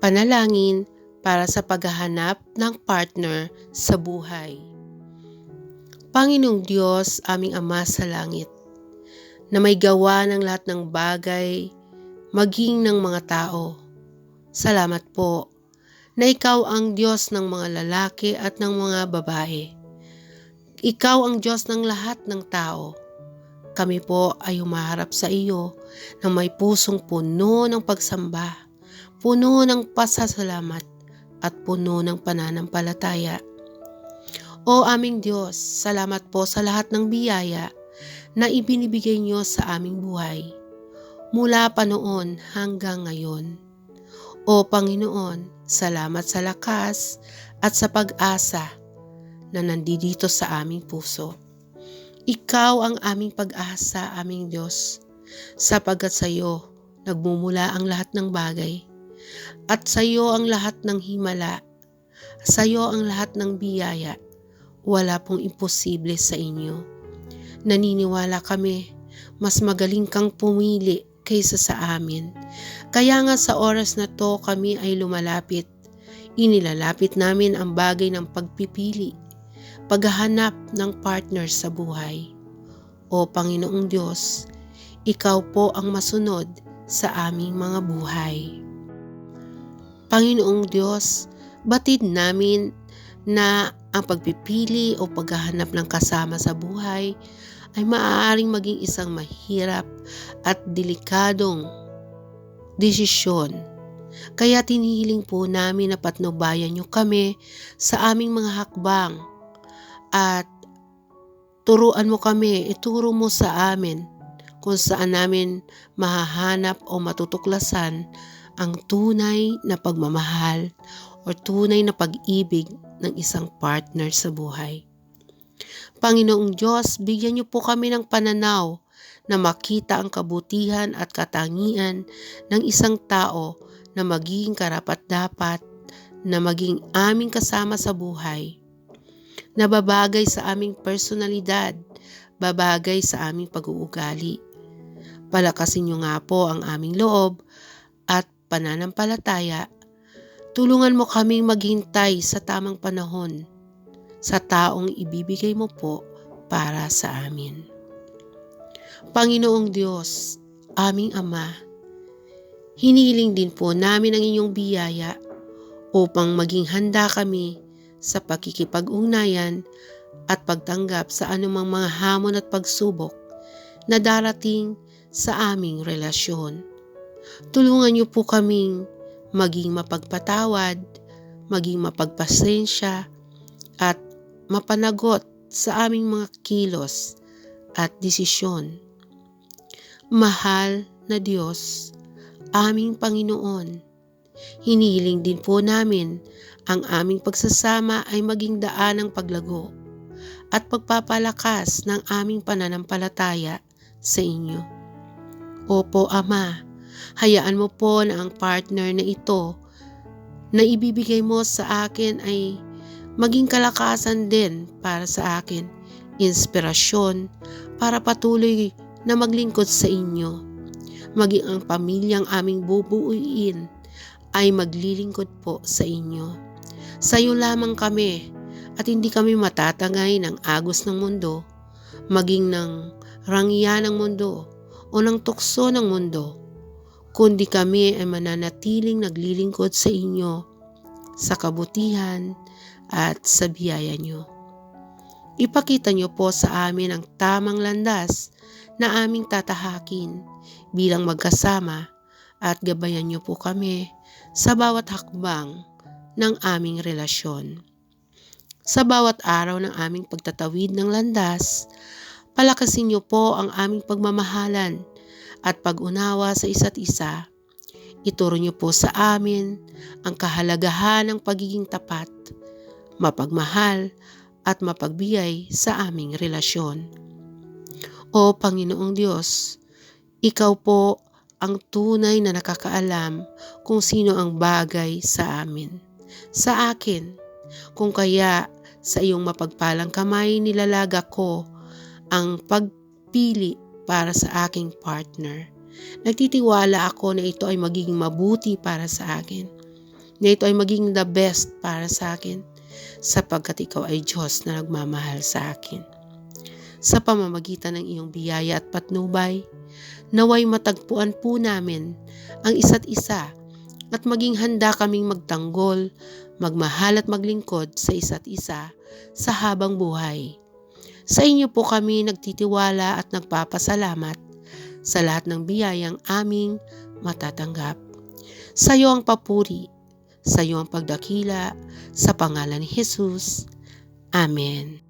Panalangin para sa paghahanap ng partner sa buhay. Panginoong Diyos, aming Ama sa langit, na may gawa ng lahat ng bagay, maging ng mga tao. Salamat po na ikaw ang Diyos ng mga lalaki at ng mga babae. Ikaw ang Diyos ng lahat ng tao. Kami po ay humaharap sa iyo na may pusong puno ng pagsamba puno ng pasasalamat at puno ng pananampalataya. O aming Diyos, salamat po sa lahat ng biyaya na ibinibigay niyo sa aming buhay mula pa noon hanggang ngayon. O Panginoon, salamat sa lakas at sa pag-asa na nandito sa aming puso. Ikaw ang aming pag-asa, aming Diyos, sapagkat sa iyo nagmumula ang lahat ng bagay at sa iyo ang lahat ng himala. Sa iyo ang lahat ng biyaya. Wala pong imposible sa inyo. Naniniwala kami, mas magaling kang pumili kaysa sa amin. Kaya nga sa oras na to kami ay lumalapit. Inilalapit namin ang bagay ng pagpipili, paghahanap ng partner sa buhay. O Panginoong Diyos, Ikaw po ang masunod sa aming mga buhay. Panginoong Diyos, batid namin na ang pagpipili o paghahanap ng kasama sa buhay ay maaaring maging isang mahirap at delikadong desisyon. Kaya tinihiling po namin na patnubayan niyo kami sa aming mga hakbang at turuan mo kami, ituro mo sa amin kung saan namin mahahanap o matutuklasan ang tunay na pagmamahal o tunay na pag-ibig ng isang partner sa buhay. Panginoong Diyos, bigyan niyo po kami ng pananaw na makita ang kabutihan at katangian ng isang tao na magiging karapat-dapat na maging aming kasama sa buhay, na babagay sa aming personalidad, babagay sa aming pag-uugali. Palakasin niyo nga po ang aming loob pananampalataya, tulungan mo kaming maghintay sa tamang panahon sa taong ibibigay mo po para sa amin. Panginoong Diyos, aming Ama, hiniling din po namin ang inyong biyaya upang maging handa kami sa pakikipag-ugnayan at pagtanggap sa anumang mga hamon at pagsubok na darating sa aming relasyon. Tulungan niyo po kaming maging mapagpatawad, maging mapagpasensya, at mapanagot sa aming mga kilos at desisyon. Mahal na Diyos, aming Panginoon, hinihiling din po namin ang aming pagsasama ay maging daan ng paglago at pagpapalakas ng aming pananampalataya sa inyo. Opo, Ama, Hayaan mo po na ang partner na ito na ibibigay mo sa akin ay maging kalakasan din para sa akin, inspirasyon para patuloy na maglingkod sa inyo. Maging ang pamilyang aming bubuuin ay maglilingkod po sa inyo. Sa iyo lamang kami at hindi kami matatangay ng agos ng mundo, maging ng rangya ng mundo o ng tukso ng mundo kundi kami ay mananatiling naglilingkod sa inyo sa kabutihan at sa biyaya nyo. Ipakita nyo po sa amin ang tamang landas na aming tatahakin bilang magkasama at gabayan nyo po kami sa bawat hakbang ng aming relasyon. Sa bawat araw ng aming pagtatawid ng landas, palakasin niyo po ang aming pagmamahalan at pag-unawa sa isa't isa. Ituro niyo po sa amin ang kahalagahan ng pagiging tapat, mapagmahal at mapagbigay sa aming relasyon. O Panginoong Diyos, Ikaw po ang tunay na nakakaalam kung sino ang bagay sa amin, sa akin. Kung kaya sa iyong mapagpalang kamay nilalaga ko ang pagpili para sa aking partner. Nagtitiwala ako na ito ay magiging mabuti para sa akin. na ito ay maging the best para sa akin sapagkat ikaw ay Diyos na nagmamahal sa akin. Sa pamamagitan ng iyong biyaya at patnubay, naway matagpuan po namin ang isa't isa at maging handa kaming magtanggol, magmahal at maglingkod sa isa't isa sa habang buhay. Sa inyo po kami nagtitiwala at nagpapasalamat sa lahat ng biyayang aming matatanggap. Sa iyo ang papuri, sa iyo ang pagdakila, sa pangalan ni Jesus. Amen.